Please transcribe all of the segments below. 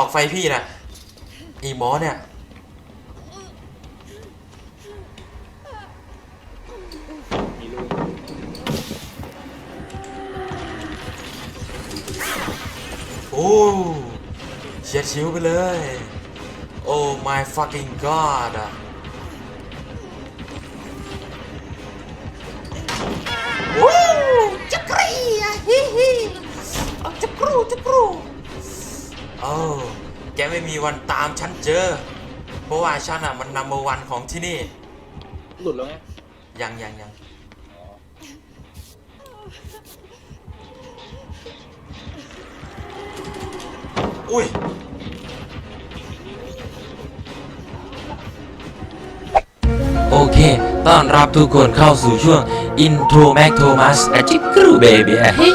อกไฟพี่นะอีหมอเนี่ย มีลูกโอ้เฉียดชิวไปเลย โอ้ my fucking god อะวู้จักรีอะฮิฮิเจักรูจักรู โอ้แกไม่มีวันตามฉันเจอ เพราะว่าฉันอะมันนัมเบอร์วันของที่นี่ หลุดแล้วไงยังยังยังอุ้ย โอเค ต้อนรับทุกคนเข้าสู่ช่วง Intro Mac Thomas อาจิกรูเบบี้เฮ้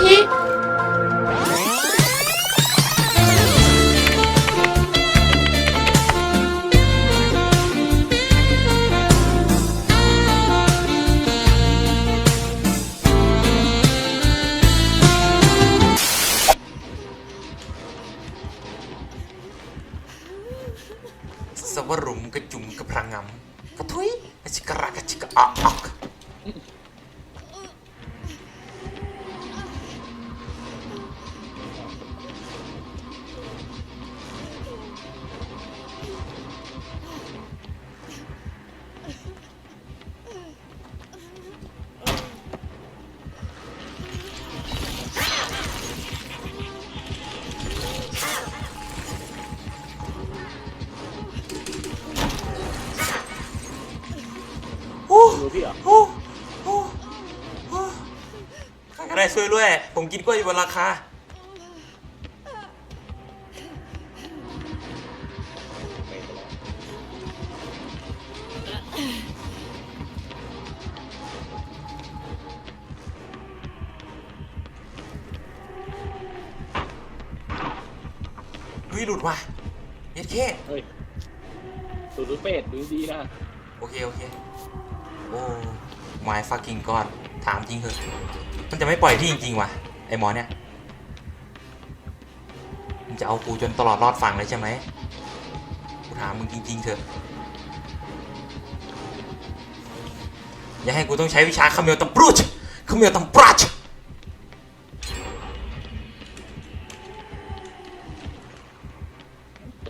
วรุมกระจุมกระพรังงำกระทุยกระชิกระกระชิกระออ พี่เหรอโอ้โอ้โอ้ใครก็ได้ช่วยด้วย ผมกินกล้วยอยู่บนราคาไปไปแล้วเฮ้ยหลุดว่ะเย็ดเค เฮ้ยสูตรเป็ดดูดีนะ โอเค โอเค โอ้ my fucking god ถามจริงเถอะมันจะไม่ปล่อยพี่จริงๆวะไอหมอเนี่ยมันจะเอากูจนตลอดรอดฝั่งเลยใช่ไหมกูถามมึงจริง ๆเถอะอย่าให้กูต้องใช้วิชาคาเมลตัมปรูชคาเมลตัมปราช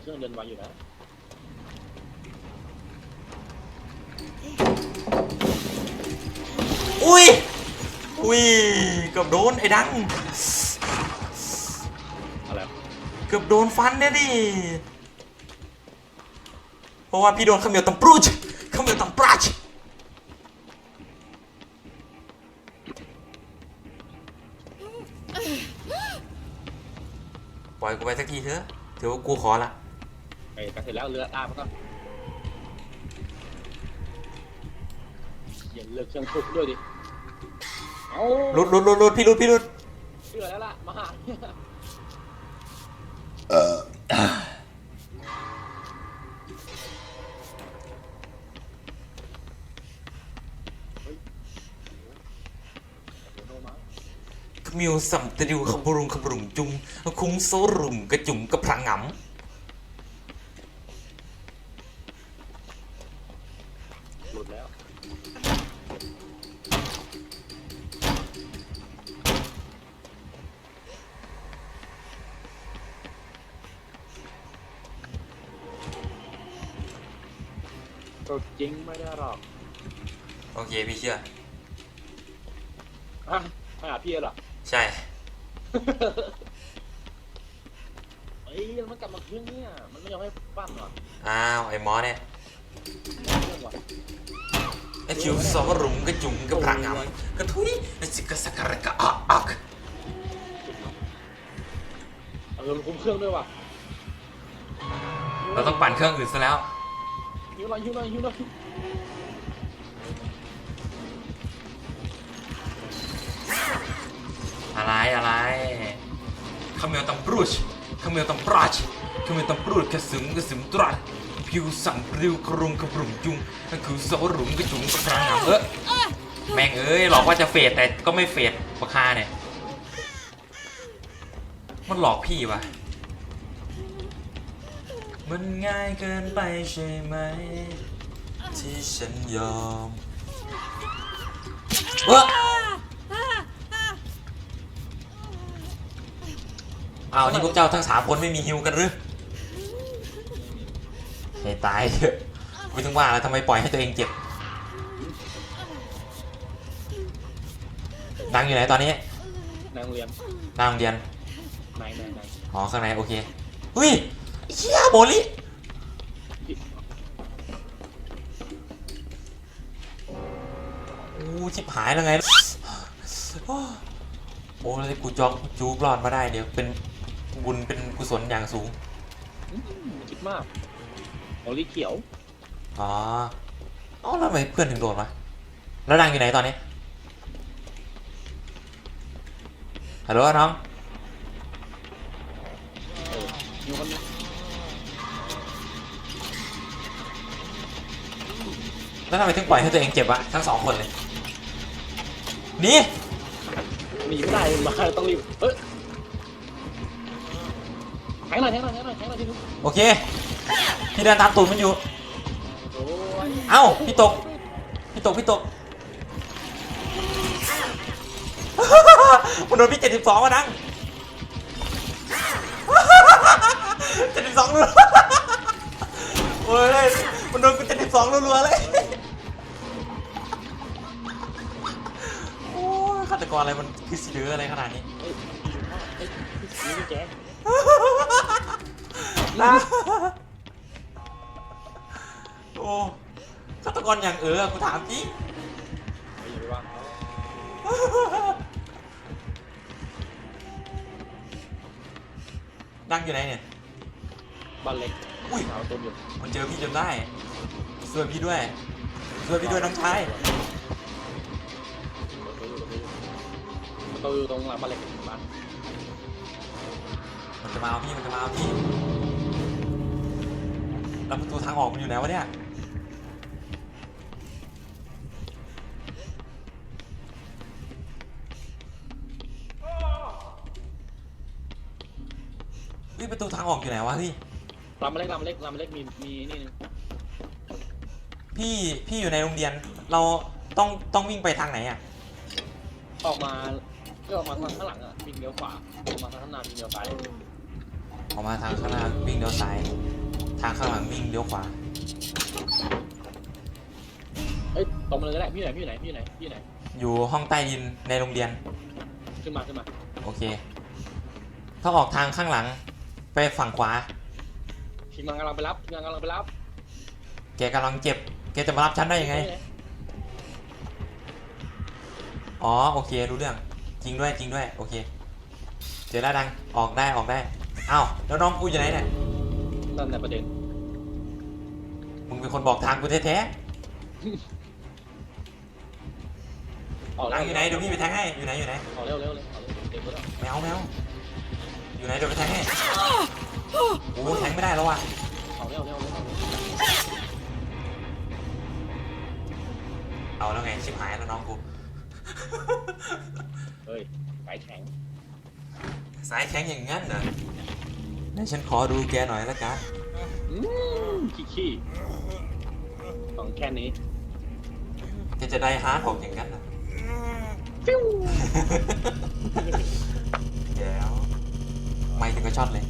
เครื่องเดินไวอยู่นะ อุ้ย อุ้ย เกือบโดนไอ้ดัง อะไรเกือบโดนฟันเนี่ยดิ เพราะว่าพี่โดนเขมียวตำปรูชเขมียวตำปราชปล่อยกูไปสักทีเถอะถือว่ากูขอละไปกันเสร็จแล้วเรือตามมันก็อย่าเลิกเครื่องทุบด้วยดิ เอารุดรุดรุดรุดพี่รุดพี่รุดเชื่อแล้วล่ะ มาหาเนี่ยเขมียวสัมตะดิวขบรุงขบรุงจุงคุ้งโซรุมกระจุงกระพรังงห ตดจริงไม่ได้หรอกโอเคพี่เชื่ออะาหาพี่เหรอ ใช่ไอ้มันกลับมาเครื่องเนี่ย มันไม่ยอมให้ปั้นหรออ้าวไอ้มอเนี่ยไอ้คิวสวรุมกระจุ่มกระพรังงาำกระทุยไอ้สิกสักกระกะอักอักเออมันคุ้มเครื่องด้วยว่ะเราต้องปั่นเครื่องอื่นซะแล้ว หิวหน่อยหิวหน่อยหิวหน่อยอะไรอะไรขมเมลตัมปรูชขมเมลตัมปราชขมเมลตัมปรูชกระสึมกระสึมตรัสผิวสั่งปลิวกระรุงกระปรุ่มจุงนั่นคือสวรุมกระจุงกระพรังเออแม่งเอ้ยหลอกว่าจะเฟดแต่ก็ไม่เฟดปะคาเนี่ย มันหลอกพี่วะ มันง่ายเกินไปใช่ไหม ที่ฉันยอมเอ้ออ้าวนี่พวกเจ้าทั้งสามคนไม่มีฮิวกันหรือให้ตายเถอะไม่ถึงว่าแล้วทำไมปล่อยให้ตัวเองเจ็บ ดังอยู่ไหนตอนนี้ในโรงเรียนหน้าโรงเรียน ไหนไหนไหนอ๋อข้างในโอเคเฮ้ยไอ้ เชี่ยโบลิอู้ชิบหายแล้วไงโอ้แล้วกูจอกจูบรอดมาได้เดี๋ยวเป็นบุญเป็นกุศลอย่างสูงอืมคิดมากโอลิเขียว อ๋อเอ้าแล้วทำไมเพื่อนถึงโดนวะแล้วดังอยู่ไหนตอนนี้ฮัลโหลน้องเออหิวคนนึง แล้วทำไมถึงปล่อยให้ตัวเองเจ็บวะทั้งสองคนเลยหนี่หนีไม่ได้มาต้องรีบเอ้ยแทงหน่อยแทงหน่อยแทงหน่อยแทงหน่อยทีนึงโอเคพี่เดินตามตูดมันอยู่ โอ้ยเอ้าพี่ตก พี่ตก พี่ตก มันโดนพี่เจ็ดสิบสองมาดัง เจ็ดสิบสองรัวโอ้ยมันโดนกูเจ็ดสิบสองรัวๆเลย รอะไรมันคือสีเหลืออะไรขนาดนี้เอ้ยเอ้ยนี่พี่แจ๊คนะโอ้ฆาตกรอย่างเออกูถามจริงไม่อย่าไปวางเขาดังอยู่ไหนเนี่ย บ้านเล็กอุ้ยเอาตัวอยู่มันเจอพี่จนได้ช่วยพี่ด้วยช่วยพี่ด้วยน้องชาย ตูอยู่ตรงหลังบ้านเล็กบ้านมันจะมาเอาพี่มันจะมาเอาพี่แล้วประตูทางออกมันอยู่ไหนวะเนี่ยเฮ้ยประตูทางออกอยู่ไหนวะเฮ้ยลำมาเล็กลำมาเล็กลำมาเล็กมีมีนี่นึงพี่พี่อยู่ในโรงเรียนเราต้องต้องวิ่งไปทางไหนอะ ออกมา ก็ออกมาทางข้างหลังอะวิ่งเลี้ยวขวาออกมาทางข้างหน้าวิ่งเลี้ยวซ้ายออกมาทางข้างหน้าวิ่งเลี้ยวซ้าย ทางข้างหลังวิ่งเลี้ยวขวา เอ้ยตรงมาเลยก็ได้พี่อยู่ไหนพี่อยู่ไหนพี่อยู่ไหนพี่อยู่ไหนอยู่ห้องใต้ดินในโรงเรียน ขึ้นมาขึ้นมาโอเค ถ้าออกทางข้างหลังไปฝั่งขวา ทีมงานกำลังไปรับทีมงานกำลังไปรับแกกำลังเจ็บ แกจะมารับฉันได้ยังไง อ๋อ โอเค รู้เรื่อง จริงด้วยจริงด้วยโอเคเจอแล้วดังออกได้ออกได้เอ้าแล้วน้องกูอยู่ไหนเนี่ยนั่นแหละประเด็นมึงเป็นคนบอกทางกูแท้ออกๆแล้ดัวงอยู่ไหนเดี๋ยวพี่ไปแทงให้อยู่ไหนอยู่ไหนออกเร็วเร็วเลยออกเร็วเด็กก็ได้แมวแมวอยู่ไหนเดี๋ยวไปแทงให้โอ้แทงไม่ได้แล้วว่ะออกเร็วเร็วเร็วเอาแล้วไงชิบหายแล้วน้องกู เฮ้ยไก่แข็งสายแข็งอย่างงั้นเหรอไหนฉันขอดูแกหน่อยละกันอืมขี้ขี้ของแค่นี้แกจะได้ฮาร์ดออกอย่างนั้นเหรอฟิว แก้วไม่ถึงก็ช็อตเลย